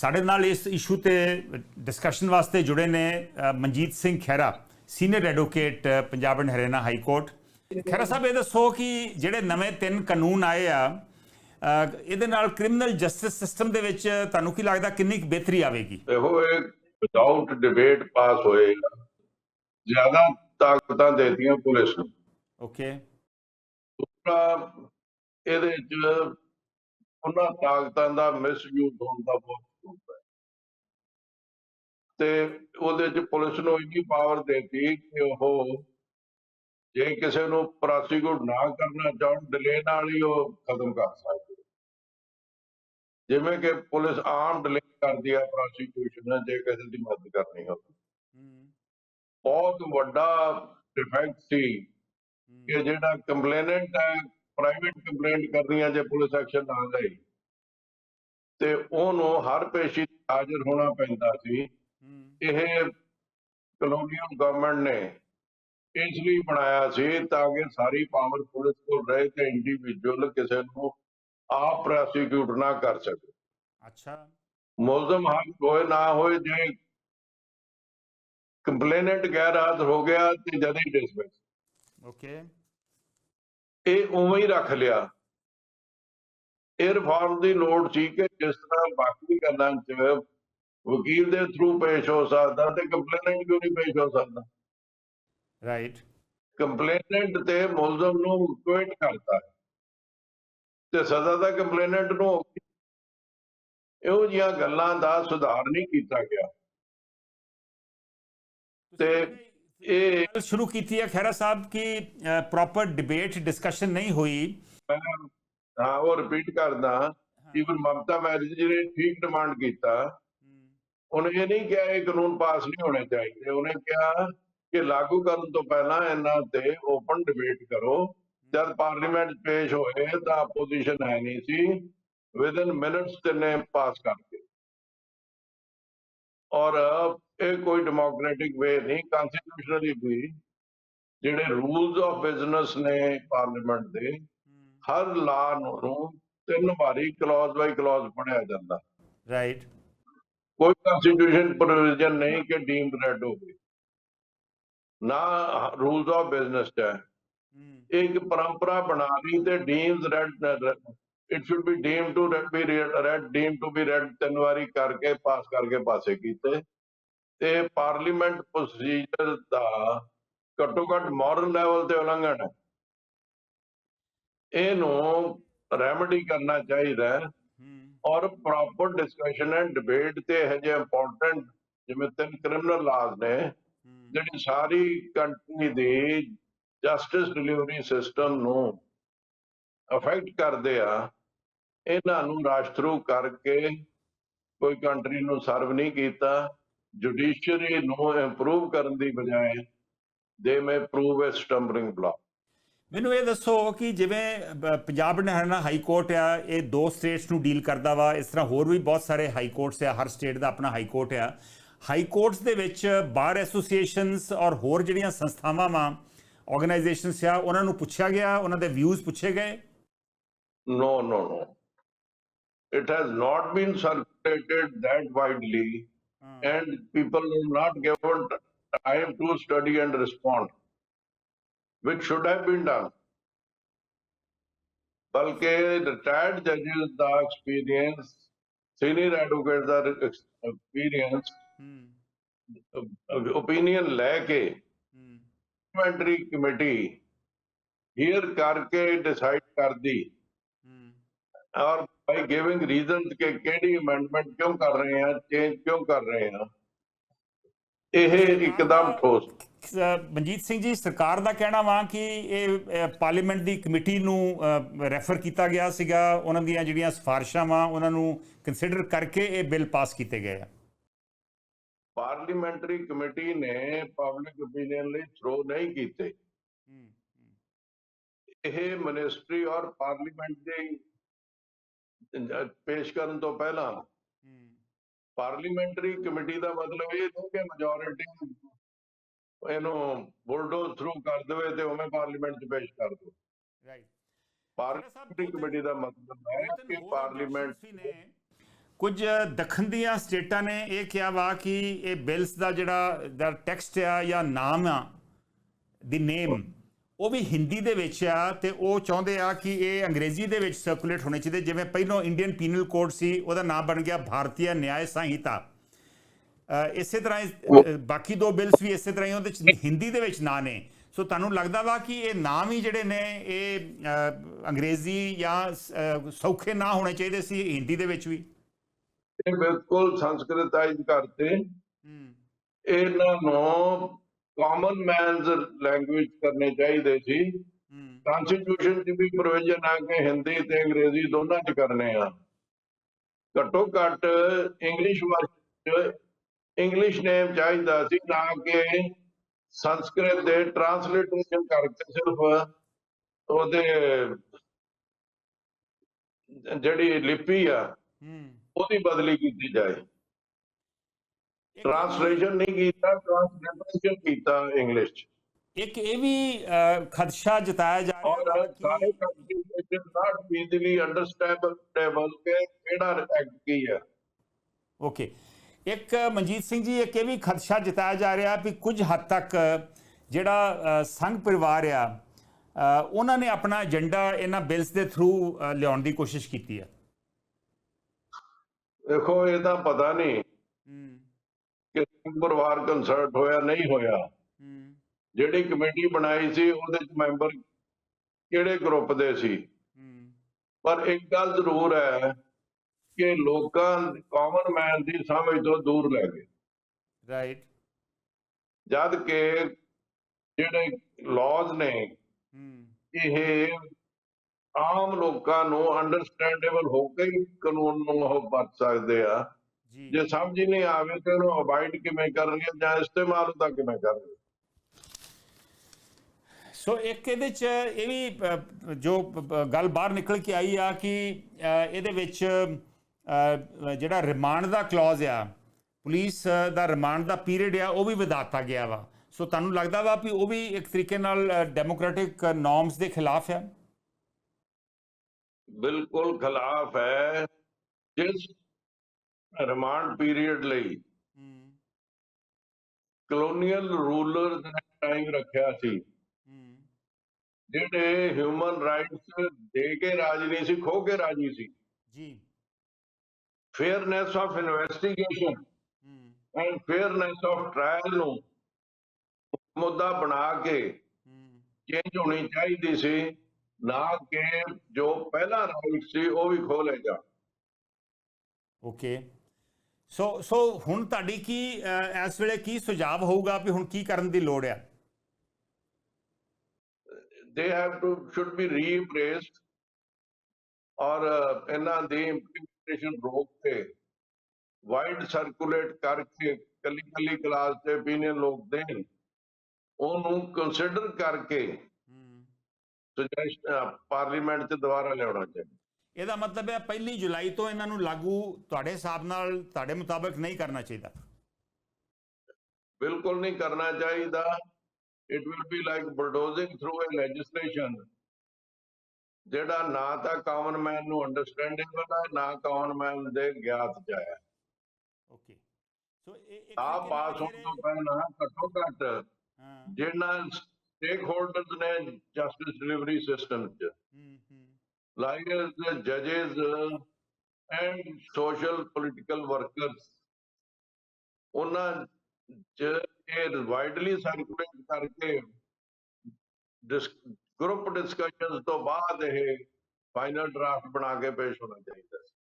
ਸਾਡੇ ਨਾਲ ਇਸ ਇਸ਼ੂ ਤੇ ਡਿਸਕਸ਼ਨ ਵਾਸਤੇ ਜੁੜੇ ਨੇ Manjit Singh Khaira senior advocate Punjab and Haryana high court. Khaira Sahib ਇਹ ਦੱਸੋ ਕਿ ਜਿਹੜੇ ਨਵੇਂ ਤਿੰਨ ਕਾਨੂੰਨ ਆਏ ਆ ਇਹਦੇ ਨਾਲ ਕ੍ਰਿਮੀਨਲ ਜਸਟਿਸ ਸਿਸਟਮ ਦੇ ਵਿੱਚ ਤੁਹਾਨੂੰ ਕੀ ਲੱਗਦਾ ਕਿੰਨੀ ਬਿਹਤਰੀ ਆਵੇਗੀ? ਦੇਖੋ ਇਹ ਵਿਦਆਊਟ ਡਿਬੇਟ ਪਾਸ ਹੋਏਗਾ ਜ਼ਿਆਦਾ ਤਾਕਤਾਂ ਦੇਤੀਆਂ ਪੁਲਿਸ ਨੂੰ। ਓਕੇ ਦੂਸਰਾ ਇਹਦੇ ਚ ਉਹਨਾਂ ਤਾਕਤਾਂ ਦਾ ਮਿਸਯੂਜ਼ ਹੋਣ ਦਾ ਬਹੁਤ ਤੇ ਉਹਦੇ ਚ ਪੁਲਿਸ ਨੂੰ ਇੰਨੀ ਪਾਵਰ ਦੇਤੀ ਕਿ ਉਹ ਜੇ ਕਿਸੇ ਨੂੰ ਪ੍ਰੋਸੀਕਿਊਟ ਨਾ ਕਰਨਾ ਚਾਹਣ ਡਿਲੇ ਨਾਲ ਹੀ ਉਹ ਖਤਮ ਕਰ ਸਕਦੇ ਜਿਵੇਂ ਕਿ ਪੁਲਿਸ ਆਮ ਡਿਲੇ ਕਰਦੀ ਹੈ ਪ੍ਰੋਸੀਕਿਊਸ਼ਨ ਜੇ ਕਿਸੇ ਦੀ ਮਦਦ ਕਰਨੀ ਹੋਵੇ। ਬਹੁਤ ਵੱਡਾ ਡਿਫੈਕਟ ਸੀ ਕਿ ਜਿਹੜਾ ਕੰਪਲੇਨੈਂਟ ਹੈ ਪ੍ਰਾਈਵੇਟ ਕੰਪਲੇਂਟ ਕਰਨੀ ਹੈ ਜੇ ਪੁਲਿਸ ਐਕਸ਼ਨ ਨਾ ਲਈ ਤੇ ਉਹਨੂੰ ਹਰ ਪੇਸ਼ੀ ਹਾਜ਼ਰ ਹੋਣਾ ਪੈਂਦਾ ਸੀ। ਇਹ ਕਲੋਨੀਅਲ ਗਵਰਨਮੈਂਟ ਨੇ ਇਸ ਲਈ ਬਣਾਇਆ ਸੀ ਤਾਂ ਕਿ ਸਾਰੀ ਪਾਵਰ ਪੁਲਿਸ ਕੋਲ ਰਹੇ ਤੇ ਇੰਡੀਵਿਜੂਅਲ ਕਿਸੇ ਨੂੰ ਆਪ ਪ੍ਰੋਸੀਕਿਊਟ ਨਾ ਕਰ ਸਕੇ। ਅੱਛਾ। ਮੁਲਜ਼ਮ ਹੱਕ ਹੋਏ ਨਾ ਹੋਏ ਜੇ ਕੰਪਲੇਨੈਂਟ ਗੈਰ ਹਾਜ਼ਰ ਹੋ ਗਿਆ ਤੇ ਜਦ ਹੀ ਡਿਸਮਿਸ ਓਕੇ ਇਹ ਉਵੇਂ ਹੀ ਰੱਖ ਲਿਆ। ਇਹ ਰਿਫਾਰਮ ਦੀ ਲੋੜ ਸੀ ਕਿ ਜਿਸ ਤਰ੍ਹਾਂ ਬਾਕੀ ਗੱਲਾਂ 'ਚ ਵਕੀਲ ਦੇ ਥਰੂ ਪੇਸ਼ ਹੋ ਸਕਦਾ ਤੇ ਕੰਪਲੇਨੈਂਟ ਕਿਉਂ ਨਹੀਂ ਪੇਸ਼ ਹੋ ਸਕਦਾ? ਰਾਈਟ ਕੰਪਲੇਨੈਂਟ ਤੇ ਮੁਲਜ਼ਮ ਨੂੰ ਕੁਇਟ ਕਰਦਾ ਤੇ ਸਜ਼ਾ ਤਾਂ ਕੰਪਲੇਨੈਂਟ ਨੂੰ। ਇਹੋ ਜਿਹੀਆਂ ਗੱਲਾਂ ਦਾ ਸੁਧਾਰ ਨਹੀਂ ਕੀਤਾ ਗਿਆ। ਤੇ ਇਹ ਸ਼ੁਰੂ ਕੀਤੀ ਹੈ। ਖਹਿਰਾ ਸਾਹਿਬ ਕਿ ਪ੍ਰੋਪਰ ਡਿਬੇਟ ਡਿਸਕਸ਼ਨ ਨਹੀਂ ਹੋਈ। ਹਾਂ ਉਹ ਰਿਪੀਟ ਕਰਦਾ। ਈਵਨ ਮਮਤਾ ਬੈਨਰਜੀ ਨੇ ਠੀਕ ਡਿਮਾਂਡ ਕੀਤਾ। ਉਹਨੇ ਇਹ ਨਹੀਂ ਕਿਹਾ ਇਹ ਕਾਨੂੰਨ ਪਾਸ ਨਹੀਂ ਹੋਣੇ ਚਾਹੀਦੇ। ਉਹਨੇ ਕਿਹਾ ਕਿ ਲਾਗੂ ਕਰਨ ਤੋਂ ਪਹਿਲਾਂ ਇਹਨਾਂ ਤੇ ਓਪਨ ਡਿਬੇਟ ਕਰੋ। ਜਦ ਪਾਰਲੀਮੈਂਟ ਪੇਸ਼ ਹੋਏ ਤਾਂ ਆਪੋਜੀਸ਼ਨ ਹੈ ਨਹੀਂ ਸੀ। ਵਿਦਨ ਮਿੰਟਸ ਤੇ ਨੇ ਪਾਸ ਕਰਤੇ ਔਰ ਇਹ ਕੋਈ ਡੈਮੋਕ੍ਰੈਟਿਕ ਵੇ ਨਹੀਂ ਕਨਸਟੀਟਿਊਸ਼ਨਲੀ ਵੀ ਜਿਹੜੇ ਰੂਲਸ ਆਫ ਬਿਜ਼ਨਸ ਨੇ ਪਾਰਲੀਮੈਂਟ ਦੇ ਹਰ ਲਾ ਨੂੰ ਤਿੰਨ ਵਾਰੀ ਕਲੌਜ਼ ਬਾਈ ਕਲੌਜ਼ ਪੜਿਆ ਜਾਂਦਾ। ਰਾਈਟ ਕੋਈ ਕਨਸਟੀਟਿਊਸ਼ਨ ਪ੍ਰੋਵੀਜ਼ਨ ਨਹੀਂ ਕਿ ਡੀਮਡ ਰੈਡ ਹੋਵੇ। ਨਾ ਰੂਲਸ ਆਫ ਬਿਜ਼ਨਸ ਹੈ। ਇੱਕ ਪਰੰਪਰਾ ਬਣਾ ਲਈ ਤੇ deems read it should be deem to be read deem to be read ਤਿੰਨ ਵਾਰੀ ਕਰਕੇ ਪਾਸ ਕਰਕੇ ਪਾਸੇ ਕੀਤੇ। ਤੇ ਪਾਰਲੀਮੈਂਟ ਪ੍ਰੋਸੀਜਰ ਦਾ ਘੱਟੋ ਘੱਟ ਮਾਡਰਨ ਲੈਵਲ ਤੇ ਉਲੰਘਣ ਹੈ। ਇਹਨੂੰ ਰੈਮਡੀ ਕਰਨਾ ਚਾਹੀਦਾ ਹੈ। ਔਰ ਪ੍ਰੋਪਰ ਡਿਸਕਸ਼ਨ ਐਂਡ ਡਿਬੇਟ ਤੇ ਇਹ ਜਿਹੇ ਇੰਪੋਰਟੈਂਟ ਜਿਵੇਂ ਤਿੰਨ ਕ੍ਰਿਮੀਨਲ ਲਾਜ਼ ਨੇ ਜਿਹੜੀ ਸਾਰੀ ਕੰਟਰੀ ਦੀ ਜਸਟਿਸ ਡਿਲੀਵਰੀ ਸਿਸਟਮ ਨੂੰ ਅਫੈਕਟ ਕਰਦੇ ਆ ਇਹਨਾਂ ਨੂੰ ਰਾਸ਼ ਥਰੂ ਕਰਕੇ ਕੋਈ ਕੰਟਰੀ ਨੂੰ ਸਰਵ ਨਹੀਂ ਕੀਤਾ ਜੁਡੀਸ਼ੀਅਰੀ ਨੂੰ ਇੰਪਰੂਵ ਕਰਨ ਦੀ ਬਜਾਏ ਦੇ ਮੇ ਪ੍ਰੂਵ ਅ ਸਟੰਬਲਿੰਗ ਬਲੌਕ ਮੈਨੂੰ ਇਹ ਦੱਸੋ ਕਿ ਜਿਵੇਂ Punjab and Haryana high court ਆ ਇਹ ਦੋ ਸਟੇਟਸ ਨੂੰ ਡੀਲ ਕਰਦਾ ਵਾ ਇਸ ਤਰ੍ਹਾਂ ਹੋਰ ਵੀ ਬਹੁਤ ਸਾਰੇ ਹਾਈ ਕੋਰਟਸ ਆ ਹਰ ਸਟੇਟ ਦਾ ਆਪਣਾ ਹਾਈ ਕੋਰਟ ਆ। ਹਾਈ ਕੋਰਟਸ ਦੇ ਵਿੱਚ ਬਾਰ ਐਸੋਸੀਏਸ਼ਨਸ ਔਰ ਹੋਰ ਜਿਹੜੀਆਂ ਸੰਸਥਾਵਾਂ ਵਾ ਆਰਗੇਨਾਈਜੇਸ਼ਨਸ ਆ ਉਹਨਾਂ ਨੂੰ ਪੁੱਛਿਆ ਗਿਆ ਉਹਨਾਂ ਦੇ ਵਿਊਜ਼ ਪੁੱਛੇ ਗਏ? No, no, no. It has not been circulated that widely, and people are not given time to study and respond, which should have been done. ਬਲਕਿ ਰਿਟਾਇਰਡ ਜੱਜਸ ਦਾ ਐਕਸਪੀਰੀਅੰਸ ਸੀਨੀਅਰ ਐਡਵੋਕੇਟ ਦਾ ਐਕਸਪੀਰੀਅੰਸ ਓਪੀਨੀਅਨ ਲੈ ਕੇ parliamentary committee hear ਕਰਕੇ decide ਕਰਦੀ। ਔਰ ਬਾਈ giving reasons ਕਿ ਕਿਹੜੀ ਅਮੈਂਡਮੈਂਟ ਕਿਉਂ ਕਰ ਰਹੇ ਆ ਚੇਂਜ ਕਿਉਂ ਕਰ ਰਹੇ ਆ। ਇਹ ਇੱਕਦਮ ਠੋਸ। ਮਨਜੀਤ ਸਿੰਘ ਜੀ ਸਰਕਾਰ ਦਾ ਕਹਿਣਾ ਵਾ ਕਿ ਇਹ ਪਾਰਲੀਮੈਂਟ ਦੀ ਕਮੇਟੀ ਨੂੰ ਰੈਫਰ ਕੀਤਾ ਗਿਆ ਸੀਗਾ। ਉਹਨਾਂ ਦੀਆਂ ਜਿਹੜੀਆਂ ਸਿਫਾਰਿਸ਼ਾਂ ਵਾ ਉਹਨਾਂ ਨੂੰ ਕੰਸੀਡਰ ਕਰਕੇ ਇਹ ਬਿੱਲ ਪਾਸ ਕੀਤੇ ਗਏ ਆ। ਪਾਰਲੀਮੈਂਟਰੀ ਕਮੇਟੀ ਨੇ ਪਬਲਿਕ ਓਪੀਨੀਅਨ ਲਈ ਥਰੋ ਨਹੀਂ ਕੀਤੇ। ਇਹ ਮਿਨਿਸਟਰੀ ਔਰ ਪਾਰਲੀਮੈਂਟ ਦੇ ਪੇਸ਼ ਕਰਨ ਤੋਂ ਪਹਿਲਾਂ। ਪਾਰਲੀਮੈਂਟਰੀ ਕਮੇਟੀ ਦਾ ਮਤਲਬ ਇਹ ਨਹੀਂ ਕਿ ਮੈਜੋਰਿਟੀ ਇਹਨੂੰ ਬੁਲਡੋਜ਼ ਥਰੂ ਕਰ ਦੇਵੇ ਤੇ ਉਵੇਂ ਪਾਰਲੀਮੈਂਟ 'ਚ ਪੇਸ਼ ਕਰ ਦੋ। ਰਾਈਟ ਕਮੇਟੀ ਦਾ ਮਤਲਬ ਹੈ ਕਿ ਪਾਰਲੀਮੈਂਟ ਕੁਝ ਦੱਖਣ ਦੀਆਂ ਸਟੇਟਾਂ ਨੇ ਇਹ ਕਿਹਾ ਵਾ ਕਿ ਇਹ ਬਿਲਸ ਦਾ ਜਿਹੜਾ ਦਾ ਟੈਕਸਟ ਆ ਜਾਂ ਨਾਮ ਆ ਦੀ ਨੇਮ ਉਹ ਵੀ ਹਿੰਦੀ ਦੇ ਵਿੱਚ ਆ ਤੇ ਉਹ ਚਾਹੁੰਦੇ ਆ ਕਿ ਇਹ ਅੰਗਰੇਜ਼ੀ ਦੇ ਵਿੱਚ ਸਰਕੂਲੇਟ ਹੋਣੇ ਚਾਹੀਦੇ। ਜਿਵੇਂ ਪਹਿਲਾਂ ਇੰਡੀਅਨ ਪੀਨਲ ਕੋਡ ਸੀ ਉਹਦਾ ਨਾਮ ਬਣ ਗਿਆ ਭਾਰਤੀ ਨਿਆਇ ਸੰਹਿਤਾ। ਇਸੇ ਤਰ੍ਹਾਂ ਹੀ, ਬਾਕੀ ਦੋ ਬਿਲਸ ਵੀ ਇਸੇ ਤਰ੍ਹਾਂ ਹੀ ਉਹਦੇ ਚ ਹਿੰਦੀ ਦੇ ਵਿੱਚ ਨਾਂ ਨੇ। ਸੋ ਤੁਹਾਨੂੰ ਲੱਗਦਾ ਵਾ ਕਿ ਇਹ ਨਾਮ ਹੀ ਜਿਹੜੇ ਨੇ ਇਹ ਅੰਗਰੇਜ਼ੀ ਜਾਂ ਸੌਖੇ ਨਾ ਹੋਣੇ ਚਾਹੀਦੇ ਸੀ ਹਿੰਦੀ ਦੇ ਵਿੱਚ ਵੀ? ਇਹ ਬਿਲਕੁਲ ਸੰਸਕ੍ਰਿਤਾਈਜ਼ ਕਰਤੇ। ਇਹਨਾਂ ਨੂੰ ਕਾਮਨ ਮੈਨਸ ਲੈਂਗੁਏਜ ਕਰਨੇ ਚਾਹੀਦੇ ਸੀ। ਕਨਸਟੀਟਿਊਸ਼ਨ 'ਚ ਵੀ ਪ੍ਰੋਵੀਜ਼ਨ ਆ ਕਿ ਹਿੰਦੀ ਤੇ ਅੰਗਰੇਜ਼ੀ ਦੋਨਾਂ 'ਚ ਕਰਨੇ ਆ। ਘੱਟੋ ਘੱਟ ਇੰਗਲਿਸ਼ ਵਰਡ ਇੰਗਲਿਸ਼ ਨੇਮ ਚਾਹੀਦਾ ਸੀ ਨਾ ਕਿ ਸੰਸਕ੍ਰਿਤ ਦੇ ਟ੍ਰਾਂਸਲੇਟੇਸ਼ਨ ਕਰਕੇ ਸਿਰਫ ਉਹਦੇ ਜਿਹੜੀ ਲਿਪੀ ਆ ਉਹਦੀ ਬਦਲੀ ਕੀਤੀ ਜਾਏ। ਟ੍ਰਾਂਸਲੇਸ਼ਨ ਨਹੀਂ ਕੀਤਾ ਟ੍ਰਾਂਸਲੇਸ਼ਨ ਕੀਤਾ ਇੰਗਲਿਸ਼ 'ਚ। ਇੱਕ ਇਹ ਵੀ ਖਦਸ਼ਾ ਜਤਾਇਆ ਜਾ ਰਿਹਾ ਕਿ ਸਾਰੇ ਵਿੱਚ ਨਾਟ ਈਜ਼ੀਲੀ ਅੰਡਰਸਟੈਂਡੇਬਲ ਕਿ ਕਿਹੜਾ ਐਕਟ ਕੀ ਹੈ। ਓਕੇ ਇੱਕ ਮਨਜੀਤ ਸਿੰਘ ਜੀ ਇੱਕ ਇਹ ਵੀ ਖਦਸ਼ਾ ਜਤਾਇਆ ਜਾ ਰਿਹਾ ਵੀ ਕੁਝ ਹੱਦ ਤੱਕ ਜਿਹੜਾ ਸੰਘ ਪਰਿਵਾਰ ਆ ਉਹਨਾਂ ਨੇ ਆਪਣਾ ਏਜੰਡਾ ਇਹਨਾਂ ਬਿਲਸ ਦੇ ਥਰੂ ਲਿਆਉਣ ਦੀ ਕੋਸ਼ਿਸ਼ ਕੀਤੀ ਹੈ ਦੇਖੋ ਇਹ ਤਾਂ ਪਤਾ ਨਹੀਂ ਕਿ ਪਰਿਵਾਰ ਕੰਸਰਟ ਹੋਇਆ ਨਹੀਂ ਹੋਇਆ। ਜਿਹੜੀ ਕਮੇਟੀ ਬਣਾਈ ਸੀ ਉਹਦੇ ਚ ਮੈਂਬਰ ਕਿਹੜੇ ਗਰੁੱਪ ਦੇ ਸੀ? ਪਰ ਇੱਕ ਗੱਲ ਜ਼ਰੂਰ ਹੈ ਕਿ ਲੋਕਾਂ ਕਾਮਨ ਮੈਨ ਦੀ ਸਮਝ ਤੋਂ ਦੂਰ ਲੈ ਗਏ। ਰਾਈਟ ਜਦ ਕਿ ਜਿਹੜੇ ਲਾਜ਼ ਨੇ ਇਹ ਆਮ ਲੋਕਾਂ ਨੂੰ ਅੰਡਰਸਟੈਂਡੇਬਲ ਹੋ ਕੇ ਹੀ ਕਾਨੂੰਨ ਨੂੰ ਉਹ ਵਰਤ ਸਕਦੇ ਆ। ਜੀ। ਸਮਝ ਹੀ ਨਹੀਂ ਆਵੇ ਤੇ ਉਹਨੂੰ ਅਵਾਇਡ ਕਿਵੇਂ ਕਰਨਗੇ ਜਾਂ ਇਸਤੇਮਾਲ ਉਹਦਾ ਕਿਵੇਂ ਕਰਨਗੇ? ਸੋ ਇੱਕ ਇਹਦੇ ਚ ਇਹ ਵੀ ਜੋ ਗੱਲ ਬਾਹਰ ਨਿਕਲ ਕੇ ਆਈ ਆ ਕਿ ਇਹਦੇ ਵਿੱਚ ਜਿਹੜਾ ਰਿਮਾਂਡ ਦਾ ਕਲੌਜ਼ ਆ ਪੁਲਿਸ ਦਾ ਰਿਮਾਂਡ ਦਾ ਪੀਰੀਅਡ ਆ ਉਹ ਵੀ ਵਧਾਤਾ ਗਿਆ ਵਾ। ਸੋ ਤੁਹਾਨੂੰ ਲੱਗਦਾ ਵਾ ਵੀ ਉਹ ਵੀ ਇੱਕ ਤਰੀਕੇ ਨਾਲ ਡੈਮੋਕ੍ਰੈਟਿਕ ਨੋਰਮਸ ਦੇ ਖਿਲਾਫ ਆ? ਬਿਲਕੁਲ ਖਿਲਾਫ ਹੈ। ਜਿਸ ਰਿਮਾਂਡ ਪੀਰੀਅਡ ਲਈ ਕਲੋਨੀਅਲ ਰੂਲਰ ਨੇ ਟਾਈਮ ਰੱਖਿਆ ਸੀ। ਜਿਹੜੇ ਹਿਊਮਨ ਰਾਈਟਸ ਦੇ ਕੇ ਰਾਜੀ ਨਹੀਂ ਸੀ ਖੋ ਕੇ ਰਾਜੀ ਸੀ। ਜੀ। Fairness of investigation and fairness of trial ਨੂੰ ਮੁੱਦਾ ਬਣਾ ਕੇ ਚੇਂਜ ਹੋਣੀ ਚਾਹੀਦੀ ਸੀ। ਨਾ ਕਿ ਜੋ ਪਹਿਲਾ ਰਾਈਟ ਸੀ ਉਹ ਵੀ ਖੋ ਲੈ ਜਾ ਓਕੇ। ਸੋ ਸੋ ਹੁਣ ਤੁਹਾਡੀ ਕੀ ਇਸ ਵੇਲੇ ਕੀ ਸੁਝਾਅ ਹੋਊਗਾ ਵੀ ਹੁਣ ਕੀ ਕਰਨ ਦੀ ਲੋੜ ਆ? They have to should be reappraised ਔਰ ਇਹਨਾਂ ਦੀ ਇੰਪਲੀਮੈਂਟੇਸ਼ਨ ਰੋਕ ਕੇ ਵਾਈਡ ਸਰਕੂਲੇਟ ਕਰਕੇ ਕੱਲੀ ਕੱਲੀ ਕਲਾਸ ਤੇ opinion ਲੋਕ ਦੇਣ ਉਹਨੂੰ ਕੰਸੀਡਰ ਕਰਕੇ ਸੁਜੈਸ਼ਨ ਪਾਰਲੀਮੈਂਟ 'ਚ ਦੁਬਾਰਾ ਲਿਆਉਣਾ ਚਾਹੀਦਾ। ਇਹਦਾ ਮਤਲਬ ਹੈ ਪਹਿਲੀ ਜੁਲਾਈ ਤੋਂ ਇਹਨਾਂ ਨੂੰ ਲਾਗੂ ਤੁਹਾਡੇ ਹਿਸਾਬ ਨਾਲ ਤੁਹਾਡੇ ਮੁਤਾਬਕ ਨਹੀਂ ਕਰਨਾ ਚਾਹੀਦਾ। ਬਿਲਕੁਲ ਨਹੀਂ ਕਰਨਾ ਚਾਹੀਦਾ। It will be like bulldozing through a legislation ਜਿਹੜਾ ਨਾ ਤਾਂ ਕਾਮਨ ਮੈਨ ਨੂੰ ਅੰਡਰਸਟੈਂਡੇਬਲ ਹੈ ਨਾ ਕਾਮਨ ਮੈਨ ਦੇ ਗਿਆਤ ਚ ਹੈ। ਓਕੇ ਸੋ ਇਹ ਇੱਕ ਆ ਪਾਸ ਹੋਣ ਤੋਂ ਪਹਿਲਾਂ ਘੱਟੋ ਘੱਟ ਹਾਂ। ਜਿਹਨਾਂ ਸਟੇਕ ਹੋਲਡਰਸ ਨੇ ਜਸਟਿਸ ਡਿਲੀਵਰੀ ਸਿਸਟਮ ਚ। ਲਾਈਕ ਜजेस ਐਂਡ ਸੋਸ਼ਲ ਪੋਲੀਟੀਕਲ ਵਰਕਰਸ ਉਹਨਾਂ ਚ ਇਹ ਵਾਈਡਲੀ ਸਰਕੂਲੇਟ ਕਰਕੇ ਗਰੁੱਪ ਡਿਸਕਸ਼ਨਸ ਤੋਂ ਬਾਅਦ ਇਹ ਫਾਈਨਲ ਡਰਾਫਟ ਬਣਾ ਕੇ ਪੇਸ਼ ਹੋਣਾ ਚਾਹੀਦਾ ਸੀ।